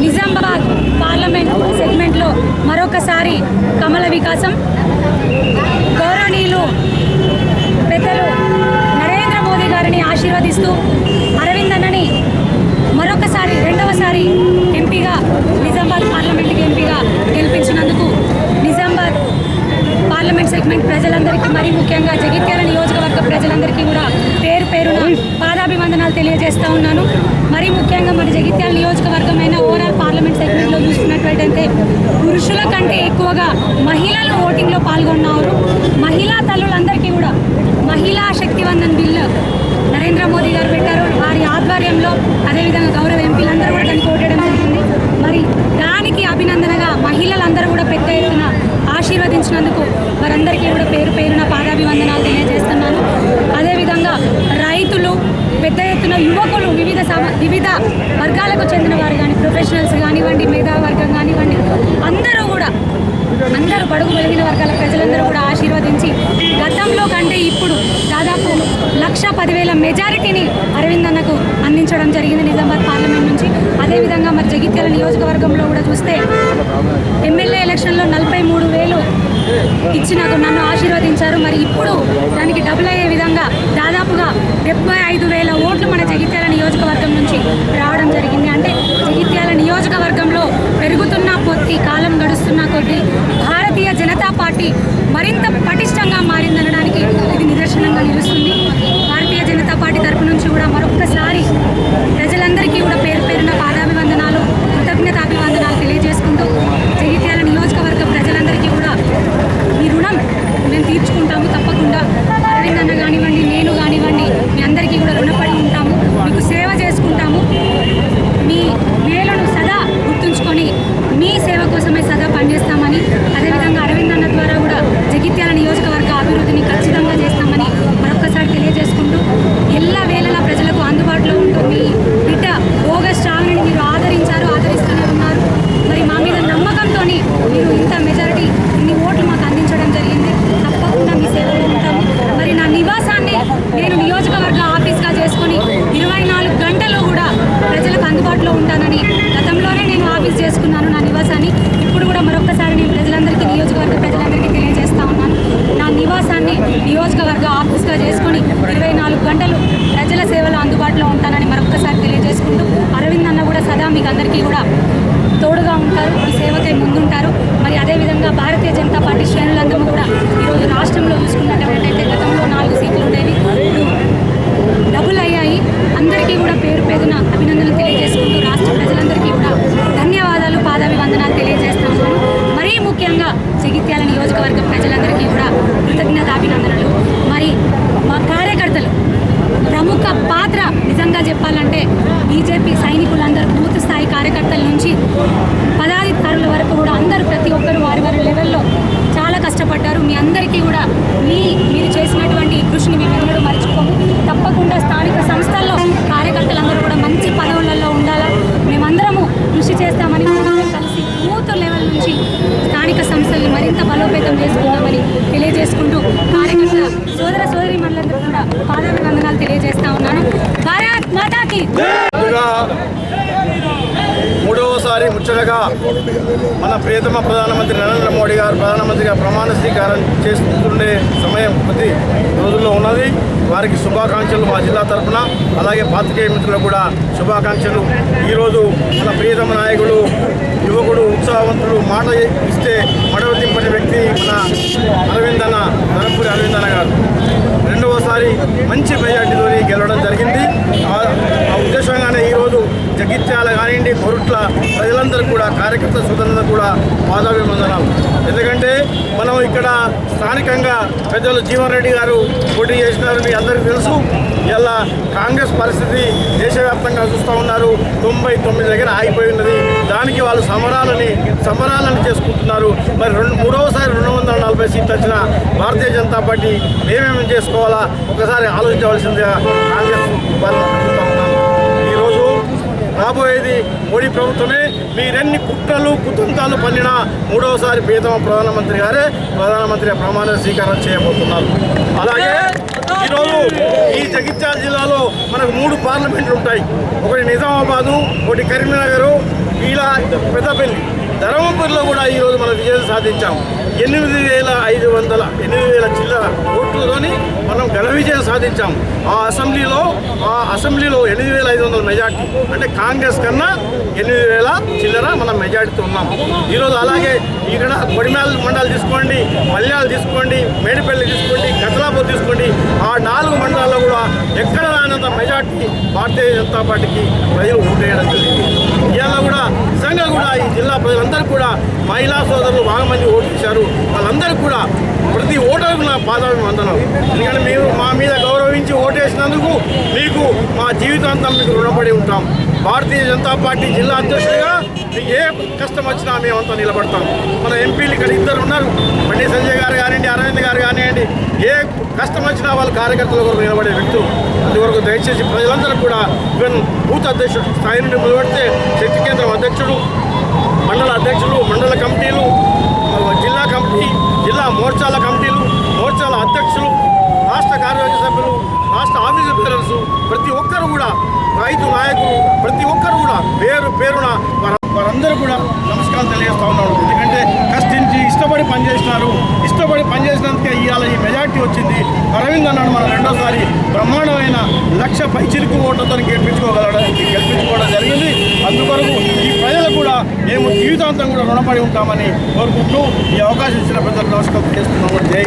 Nizamabad parliament సెగ్మెంట్లో మరొకసారి కమల వికాసం. గౌరవనీయులు పెద్దలు నరేంద్ర మోదీ గారిని ఆశీర్వదిస్తూ అరవింద్ అన్నని మరొకసారి రెండవసారి ఎంపీగా నిజామాబాద్ పార్లమెంట్కి ఎంపీగా గెలిపించినందుకు పార్లమెంట్ సెగ్మెంట్ ప్రజలందరికీ మరీ ముఖ్యంగా జగిత్యాల నియోజకవర్గ ప్రజలందరికీ కూడా పేరు పేరున పాదాభివందనాలు తెలియజేస్తా ఉన్నాను. మరీ ముఖ్యంగా మన జగిత్యాల నియోజకవర్గమైన ఓవరాల్ పార్లమెంట్ సెగ్మెంట్లో చూసుకున్నట్లయితే పురుషుల కంటే ఎక్కువగా మహిళలు ఓటింగ్లో పాల్గొన్నారు. మహిళా తల్లులందరికీ కూడా మహిళా శక్తివందన్ బిల్లు నరేంద్ర మోదీ గారు పెట్టారు. వారి ఆధ్వర్యంలో అదేవిధంగా గౌరవ ఎంపీలందరూ కూడా దానికి ఓటేయడం జరిగింది. మరి దానికి అభినందనగా మహిళలందరూ కూడా పెద్ద ఎత్తున ఆశీర్వదించినందుకు వారందరికీ కూడా పేరు పేరున పాదాభివందనాలు తెలియజేస్తున్నాను. అదేవిధంగా రైతులు పెద్ద ఎత్తున యువకులు వివిధ సమ వివిధ వర్గాలకు చెందిన వారు కానీ ప్రొఫెషనల్స్ కానివ్వండి మేధావర్గం కానివ్వండి అందరూ కూడా అందరూ బడుగు వెలిగిన వర్గాల ప్రజలందరూ కూడా ఆశీర్వదించి గతంలో కంటే ఇప్పుడు దాదాపు లక్ష పదివేల మెజారిటీని అరవింద్ అన్నకు అందించడం జరిగింది నిజామాబాద్ పార్లమెంట్ నుంచి. అదేవిధంగా మరి జగిత్యాల నియోజకవర్గంలో కూడా చూస్తే ఎమ్మెల్యే ఎలక్షన్లో నలభై మూడు వేలు ఇచ్చి నాకు నన్ను ఆశీర్వదించారు. మరి ఇప్పుడు దానికి డబుల్ అయ్యే విధంగా దాదాపుగా డెబ్బై ఐదు వేల ఓట్లు మన జగిత్యాల నియోజకవర్గం నుంచి రావడం జరిగింది. అంటే జగిత్యాల నియోజకవర్గంలో పెరుగుతున్న కొద్ది కాలం గడుస్తున్న కొద్దీ భారతీయ జనతా పార్టీ మరింత పటిష్టంగా మారిందనడానికి ఇది నిదర్శనంగా నిలుస్తుంది భారతీయ జనతా పార్టీ తరపు నుంచి కూడా మరొక్కసారి ప్రజలందరికీ కూడా పేరు పేరున పాదాభివందనాలు కృతజ్ఞతాభివందనాలు తెలియజేసుకుంటూ జగిత్యాల నియోజకవర్గ ప్రజలందరికీ కూడా ఈ రుణం మేము తీర్చుకుంటాము తప్పకుండా అరవింద్ అన్న కానివ్వండి నేను కానివ్వండి మీ అందరికీ కూడా రుణపడి ఉంటాము మీకు సేవ చేసుకుంటాము మీ మేలను సదా గుర్తుంచుకొని మీ సేవ కోసమే సదా పనిచేస్తామని అదేవిధంగా అరవింద్ అన్న ద్వారా కూడా జగిత్యాల నియోజకవర్గ అభివృద్ధిని ఖచ్చితంగా చేస్తామని మరొకసారి తెలియజేసుకుంటూ ఎల్ల వేళలా ప్రజలకు అందుబాటులో ఉంటూ మీ బిడ్డ బోగస్ శ్రావణిని మీరు ఆదరించారు ఆదరిస్తూనే ఉన్నారు మరి మా మీద నమ్మకంతో మీరు ఇంత మెజారిటీ ఇన్ని ఓట్లు మాకు అందించడం జరిగింది తప్పకుండా మీ సేవలో ఉంటాము మరి నా నివాసాన్ని నేను నియోజకవర్గ ఆఫీస్గా చేసుకొని ఇరవై నాలుగు గంటలు కూడా ప్రజలకు అందుబాటులో ఉంటానని గతంలోనే నేను ఆఫీస్ చేసుకున్నాను నా నివాసాన్ని ఇప్పుడు కూడా మరొకసారి నేను ప్రజలందరికీ నియోజకవర్గ ప్రజలందరికీ తెలియజేస్తా ఉన్నాను నా నివాసాన్ని నియోజకవర్గ ఆఫీస్గా చేసుకొని ఇరవై నాలుగు గంటలు ప్రజల సేవలో అందుబాటులో ఉంటానని మరొకసారి తెలియజేసుకుంటూ అరవింద్ అన్న కూడా సదా మీకు అందరికీ కూడా తోడుగా ఉంటారు ఈ సేవకై ముందుంటారు. మరి అదేవిధంగా భారతీయ జనతా పార్టీ శ్రేణులందరూ కూడా ఈరోజు రాష్ట్రంలో చూసుకుంటారు గతంలో నాలుగు సీట్లు ఉండేవి ఇప్పుడు డబుల్ అయ్యాయి అందరికీ కూడా పేరు పేరున అభినందనలు తెలియజేసుకుంటూ రాష్ట్ర ప్రజలందరికీ కూడా ధన్యవాదాలు పాదాభివందనాలు తెలియజేస్తున్నాను మరీ ముఖ్యంగా జగిత్యాల నియోజకవర్గ ప్రజలందరికీ కూడా కృతజ్ఞతాభినందనలు మరి మా కార్యకర్తలు ప్రముఖ పాత్ర నిజంగా చెప్పాలంటే బీజేపీ సైనికులందరూ బూత్ స్థాయి కార్యకర్తల నుంచి పదాధికారుల వరకు కూడా అందరూ ప్రతి ఒక్కరు వారి వారి లెవెల్లో చాలా కష్టపడ్డారు. మీ అందరికీ కూడా మీ మీరు చేసినటువంటి ఈ కృషిని మేము ఎన్నడూ మర్చిపోము. తప్పకుండా స్థానిక సంస్థల్లో కార్యకర్తలందరూ కూడా మంచి పదవులలో ఉండాలా? మేమందరము కృషి చేస్తామని అందరం కలిసి బూత్ లెవెల్ నుంచి స్థానిక సంస్థల్ని మరింత బలోపేతం చేసుకుందామని తెలియజేసుకుంటూ కార్యకర్త సోదర సోదరి మనులందరూ కూడా పాదాభివందనాలు తెలియజేస్తా ఉన్నాను. భారత్ మాతాకి. భారీ ముచ్చటగా మన ప్రియతమ ప్రధానమంత్రి నరేంద్ర మోడీ గారు ప్రధానమంత్రిగా ప్రమాణ స్వీకారం చేస్తుండే సమయం కొద్ది రోజుల్లో ఉన్నది. వారికి శుభాకాంక్షలు మా జిల్లా తరఫున అలాగే పాత్రికేయ మిత్రులకు కూడా శుభాకాంక్షలు. ఈరోజు మన ప్రియతమ నాయకుడు యువకుడు ఉత్సాహవంతుడు మాట ఇస్తే మడవతింపని వ్యక్తి మన అరవింద అన్న నరపూరి గారు. రెండవసారి మంచి మెజార్టీతో గెలవడం జరిగింది ఆ- ఆ ఉద్దేశంగానే ఈరోజు జగిత్యాల కానివ్వండి కొరుట్ల ప్రజలందరూ కూడా కార్యకర్త సోదరులందరూ కూడా పాదాభివందనాలు. ఎందుకంటే మనం ఇక్కడ స్థానికంగా పెద్దలు జీవన్ రెడ్డి గారు పోటీ చేసినారు మీ అందరికీ తెలుసు. ఇలా కాంగ్రెస్ పరిస్థితి దేశవ్యాప్తంగా చూస్తూ ఉన్నారు. తొంభై తొమ్మిది దగ్గర ఆగిపోయి ఉన్నది. దానికి వాళ్ళు సమరాలని సమరాలను చేసుకుంటున్నారు. మరి రెండు మూడవసారి రెండు వందల నలభై సీట్లు వచ్చిన భారతీయ జనతా పార్టీ మేమేమేం చేసుకోవాలా? ఒకసారి ఆలోచించవలసిందిగా కాంగ్రెస్ వారిని రాబోయేది మోడీ ప్రభుత్వమే. మీరెన్ని కుట్రలు కుతంతాలు పన్నినా మూడవసారి ప్రియతమ ప్రధానమంత్రి గారే ప్రధానమంత్రి ప్రమాణ స్వీకారం చేయబోతున్నారు. అలాగే ఈరోజు ఈ జగిత్యాల జిల్లాలో మనకు మూడు పార్లమెంట్లు ఉంటాయి. ఒకటి నిజామాబాదు ఒకటి కరీంనగర్ పెద్దపల్లి. ధర్మపురిలో కూడా ఈరోజు మనం విజయం సాధించాము ఎనిమిది వేల ఐదు వందల ఎనిమిది వేల చిల్లర ఓట్లతోని మనం ఘన విజయం సాధించాం. ఆ అసెంబ్లీలో ఆ అసెంబ్లీలో ఎనిమిది వేల ఐదు వందల మెజార్టీ. అంటే కాంగ్రెస్ కన్నా ఎనిమిది వేల చిల్లర మనం మెజార్టీతో ఉన్నాం. ఈరోజు అలాగే ఇక్కడ కొడిమేల మండలాలు తీసుకోండి మల్యాలు తీసుకోండి మేడిపల్లి తీసుకోండి కతలాపూర్ తీసుకోండి. ఆ నాలుగు మండలాల్లో కూడా ఎక్కడ రానంత మెజార్టీ భారతీయ జనతా పార్టీకి ప్రజలు ఓటేయడం జరిగింది. ఇవాళ కూడా నిజంగా కూడా ఈ జిల్లా ప్రజలందరూ కూడా మహిళా సోదరులు బాగా మంది ఓటు ఇచ్చారు వాళ్ళందరూ కూడా ప్రతి ఓటర్కు నా పాదాభివందనం ఎందుకంటే మీరు మా మీద గౌరవించి ఓటేసినందుకు మీకు మా జీవితాంతం మీకు రుణపడి ఉంటాం. భారతీయ జనతా పార్టీ జిల్లా అధ్యక్షుడిగా మీకు ఏ కష్టం వచ్చినా మేమంతా నిలబడతాం. మన ఎంపీలు ఇక్కడ ఇద్దరు ఉన్నారు. బండి సంజయ్ గారు కానివ్వండి అరవింద్ గారు కానివ్వండి ఏ కష్టం వచ్చినా వాళ్ళ కార్యకర్తల కొరకు నిలబడే వ్యక్తులు. అందువరకు దయచేసి ప్రజలందరూ కూడా ఈవెన్ బూత్ అధ్యక్షుడు స్థాయి నుండి మొదలుపెడితే శక్తి కేంద్రం అధ్యక్షుడు మండల అధ్యక్షులు మండల కమిటీలు జిల్లా కమిటీ జిల్లా మోర్చాల కమిటీలు మోర్చాల అధ్యక్షులు రాష్ట్ర కార్యవర్గ సభ్యులు రాష్ట్ర ఆఫీసు పేరెంట్స్ ప్రతి ఒక్కరు కూడా రైతు నాయకులు ప్రతి ఒక్కరు కూడా పేరు పేరున వారందరూ కూడా నమస్కారం తెలియజేస్తా ఉన్నాను. ఎందుకంటే కష్టించి ఇష్టపడి పనిచేసినారు ఇష్టపడి పనిచేసినందుకే ఇవాళ ఈ మెజార్టీ వచ్చింది. అరవింద్ అన్నాడు మన రెండోసారి బ్రహ్మాండమైన లక్ష పైచిలుకు ఓట్లతో గెలిపించుకోగలడానికి గెలిపించుకోవడం జరిగింది. అందుకొరకు ఈ ప్రజలు కూడా మేము జీవితాంతం కూడా రుణపడి ఉంటామని కోరుకుంటూ ఈ అవకాశం ఇచ్చిన ప్రజలకు నమస్కారం చేస్తున్నాము. జై.